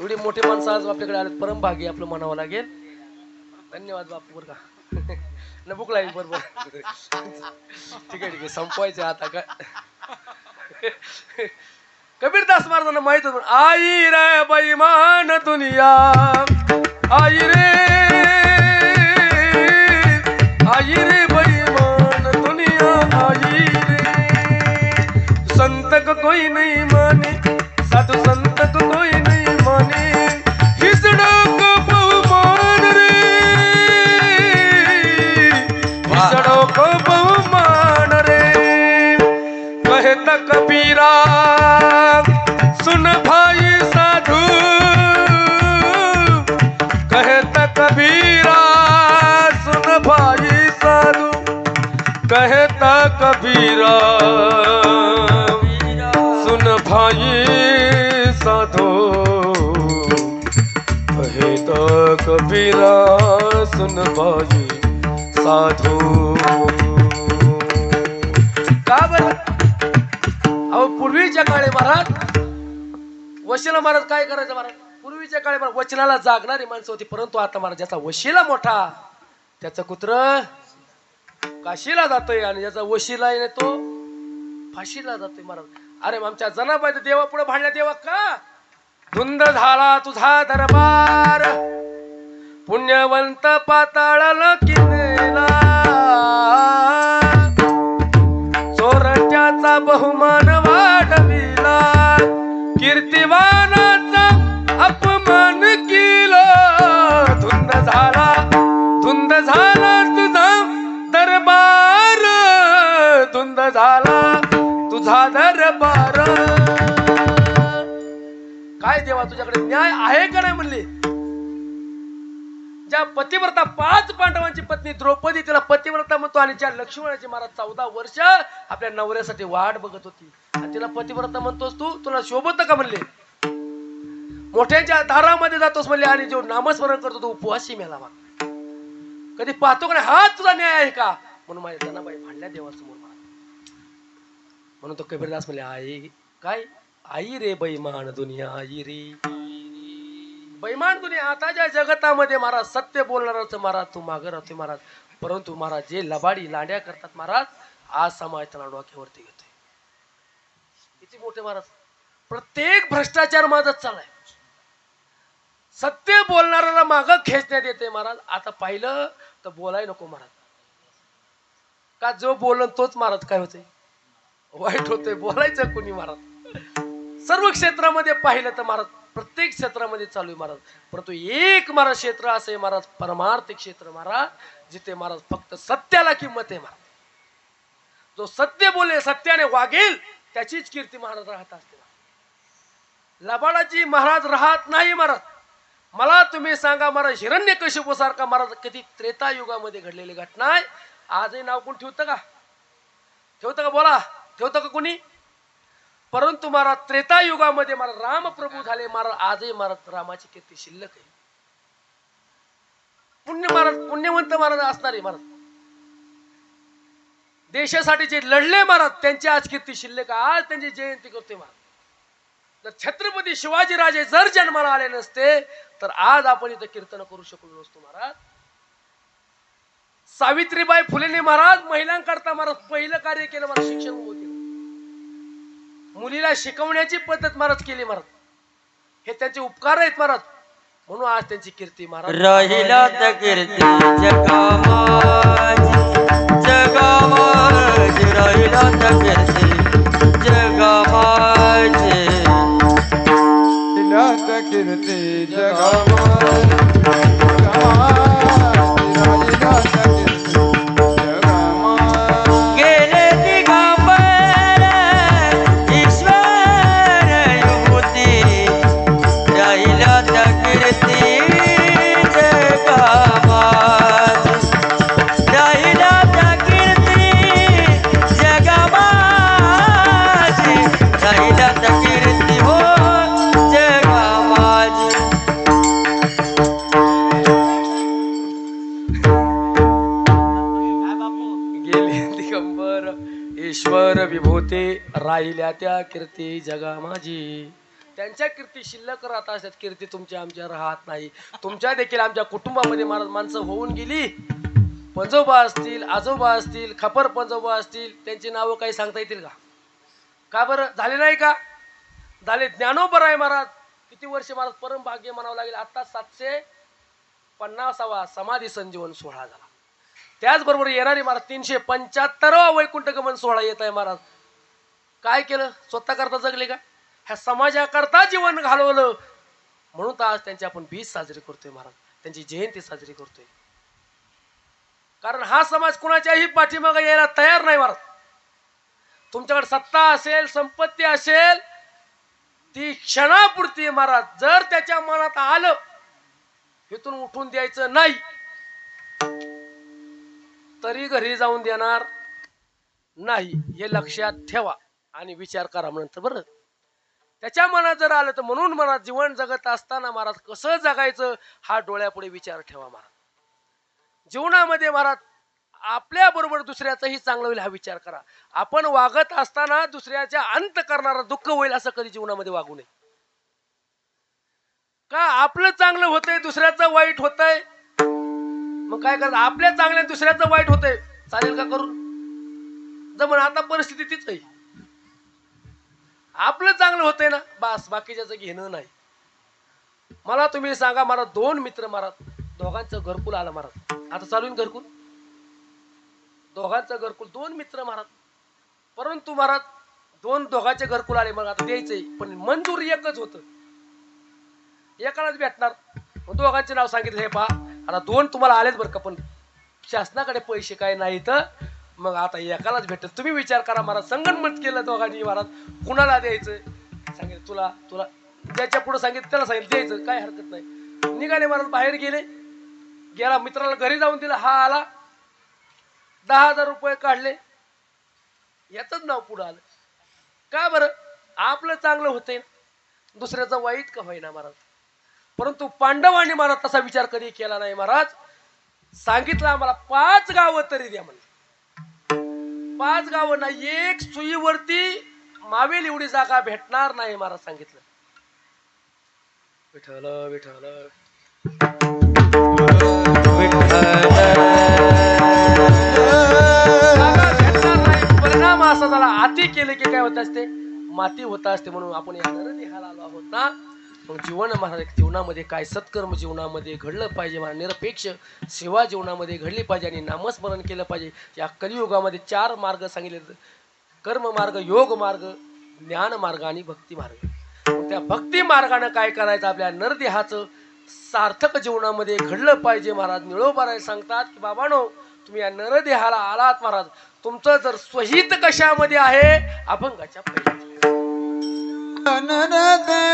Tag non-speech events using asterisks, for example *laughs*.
एवढी मोठी माणसं आज आपल्याकडे आले परम भागी आपलं म्हणावं लागेल. धन्यवाद बापू बरं का. *laughs* न भूक लागेल बरोबर. ठीक आहे ठीक आहे. संपवायचं आता का? *laughs* कबीरदास महाराजांना माहीत होत. आई रे बैमान दुनिया. आई रे. आई रे कबीरा सुन भाई साधु कहता कबीरा। सुन भाई साधो कहता कबीरा सुन भाई साधो। का बरं? अहो पूर्वीच्या काळी महाराज वशिला महाराज काय करायचं महाराज? पूर्वीच्या काळी वचनाला जागणारी माणसं होती परंतु आता मला ज्याचा वशिला मोठा त्याचं कुत्र काशीला जातोय आणि ज्याचा वशिला आहे तो फाशीला जातोय महाराज. अरे आमच्या जनाबाई तर देवा पुढे भांडल्या देवा का? धुंद झाला तुझा दरबार. पुण्यवंत पाताळाला किनेला काय देवा तुझ्याकडे न्याय आहे का नाही म्हणले? ज्या पतिव्रता पाच पांडवांची पत्नी द्रौपदी तिला पतिव्रता म्हणतो आणि ज्या लक्ष्मणाची महाराज चौदा वर्ष आपल्या नवऱ्यासाठी वाट बघत होती. आणि तिला पतिव्रता म्हणतोस तू? तुला शोभत का म्हणले? मोठ्यांच्या दारामध्ये जातोस म्हणले आणि जो नामस्मरण करतो तो उपवासी मेला कधी पाहतो का हा तुझा न्याय आहे का? म्हणून माझ्या जनाबाई भांडल्या देवासमोर. म्हणून तो कबीरदास म्हणले आई काय? आई रे बैमान दुनिया आई रे बैमान दुनिया आताच्या जगतामध्ये महाराज सत्य बोलणाराच महाराज तू मागे राहतोय महाराज. परंतु महाराज जे लबाडी लांड्या करतात महाराज आज समाज त्याला डोक्यावरती घेतोय. किती मोठे महाराज. प्रत्येक भ्रष्टाचार माझाच चालाय सत्य बोलणाऱ्याला माग खेचण्यात येते महाराज. आता पाहिलं तर बोलाय नको महाराज. का जो बोलन तोच महाराज काय होते वाईट होते बोलायचं कुणी महाराज? सर्व क्षेत्रामध्ये पाहिलं तर महाराज प्रत्येक क्षेत्रामध्ये चालू आहे महाराज. परंतु एक महाराज क्षेत्र असं आहे महाराज परमार्थिक क्षेत्र महाराज जिथे महाराज फक्त सत्याला किंमत आहे महाराज. जो सत्य बोले सत्याने वागेल त्याचीच कीर्ती महाराज राहत असते लबाडाची महाराज राहत नाही महाराज. मला तुम्ही सांगा महाराज हिरण्य सारखा महाराज कधी त्रेता युगामध्ये घडलेली घटना आहे? आजही नाव कोण ठेवतं का? ठेवतं का बोला? ठेवतं का कोणी? परंतु महाराज त्रेता युगामध्ये मला राम प्रभू झाले. महाराज आजही महाराज रामाची कीर्ती शिल्लक आहे. पुण्य महाराज पुण्यवंत महाराज असणारे महाराज. देशासाठी जे लढले महाराज त्यांची आज कीर्ती शिल्लक आज त्यांची जयंती करते महाराज. जर छत्रपती शिवाजीराजे जर जन्माला आले नसते तर आज आपण इथं कीर्तन करू शकलो नसतो महाराज. सावित्रीबाई फुलेने महाराज महिलांकरता महाराज पहिलं कार्य केलं महाराज शिक्षण होते मुलीला शिकवण्याची पद्धत महाराज केली महाराज. हे त्यांचे उपकार आहेत महाराज. म्हणून आज त्यांची कीर्ती महाराज. राहिला तर कीर्ती जगामाजी जगामाजी राहिला तर कीर्ती जगामाजी विलास कीर्ती जगामाई राहिल्या त्या कीर्ती जगा माझी. त्यांच्या कीर्ती शिल्लक राहत असतात कीर्ती तुमच्या आमच्या राहत नाही. तुमच्या देखील आमच्या कुटुंबामध्ये महाराज माणसं होऊन गेली. पंजोबा असतील आजोबा असतील खपर पंजोबा असतील त्यांची नावं काही सांगता येतील का? का बरं? झाले नाही का? झाले. ज्ञानोबर आहे महाराज. किती वर्ष महाराज परम भाग्य म्हणावं लागेल. आता सातशे पन्नासावा समाधी संजीवन सोहळा झाला. त्याचबरोबर येणारी महाराज तीनशे पंच्याहत्तरावा वैकुंठ गमन सोहळा येत आहे महाराज. काय केलं? स्वतः करता जगले का? ह्या समाजाकरता जीवन घालवलं. म्हणून तर आज त्यांची आपण बीज साजरी करतोय महाराज. त्यांची जयंती साजरी करतोय. कारण हा समाज कुणाच्याही पाठीमागे यायला तयार नाही महाराज. तुमच्याकडे सत्ता असेल संपत्ती असेल ती क्षणापुरती आहे महाराज. जर त्याच्या मनात आलं इथून उठून द्यायचं नाही तरी घरी जाऊन देणार नाही. हे लक्षात ठेवा. आणि विचार करा नंतर बरं. त्याच्या मनात जर आलं तर म्हणून मनात जीवन जगत असताना महाराज कसं जगायचं हा डोळ्यापुढे विचार ठेवा महाराज. जीवनामध्ये महाराज आपल्या बरोबर दुसऱ्याचंही चांगलं होईल हा विचार करा. आपण वागत असताना दुसऱ्याच्या अंत करणारा दुःख होईल असं कधी जीवनामध्ये वागू नये. का आपलं चांगलं होतंय दुसऱ्याचं वाईट होतंय? मग काय करत आपल्या चांगल्या दुसऱ्याचं वाईट होतंय. चालेल का करून जमन आता परिस्थिती तीच आहे. आपलं चांगलं होतंय ना? बास बाकीच्याचं घेणं नाही. मला तुम्ही सांगा मला दोन मित्र मारत दोघांचं घरकुल आलं मारत. आता चालू आहे घरकुल? दोघांचं घरकुल दोन मित्र मारत. परंतु महाराज दोन दोघांचे घरकुल आले मग आता द्यायचंय. पण मंजूर एकच होतं. एकालाच भेटणार. मग दोघांचे नाव सांगितलं हे पहा आता दोन तुम्हाला आलेच बरं का पण शासनाकडे पैसे काय नाही तर मग आता एकालाच भेटत तुम्ही विचार करा महाराज संगणमत केलं दोघांनी महाराज कुणाला द्यायचं? सांगितलं तुला तुला. ज्याच्या पुढे सांगितलं त्याला सांगितलं द्यायचं. काय हरकत नाही. निघाले महाराज बाहेर गेले. गेला मित्राला घरी जाऊन दिला. हा आला. दहा हजार रुपये काढले. याच नाव पुढं आलं. का बरं? आपलं चांगलं होतंय. दुसऱ्याचं वाईट का होईना महाराज? परंतु पांडवांनी महाराज तसा विचार कधी केला नाही महाराज? सांगितलं आम्हाला पाच गावं तरी द्या म्हणलं. पाच गावं नाही एक सुईवरती मावेल एवढी जागा भेटणार नाही महाराज सांगितलं. भेटणार नाही. परिणाम असा झाला. अति केले की काय होत असते? माती होत असते म्हणून आपण या नरदेहाला आलो आहोत ना? मग जीवन महाराज जीवनामध्ये काय सत्कर्म जीवनामध्ये घडलं पाहिजे मला निरपेक्ष सेवा जीवनामध्ये घडली पाहिजे आणि नामस्मरण केलं पाहिजे. या कलियुगामध्ये चार मार्ग सांगितले कर्म मार्ग योग मार्ग ज्ञान मार्ग आणि भक्ती मार्ग. त्या भक्ती मार्गानं काय करायचं? आपल्या नरदेहाचं सार्थक जीवनामध्ये घडलं पाहिजे महाराज. निळोबाराय सांगतात की बाबानो तुम्ही या नरदेहाला आलात महाराज. तुमचं जर स्वहित कशामध्ये आहे? अभंगाच्या पहिल्या ಅನನದೇ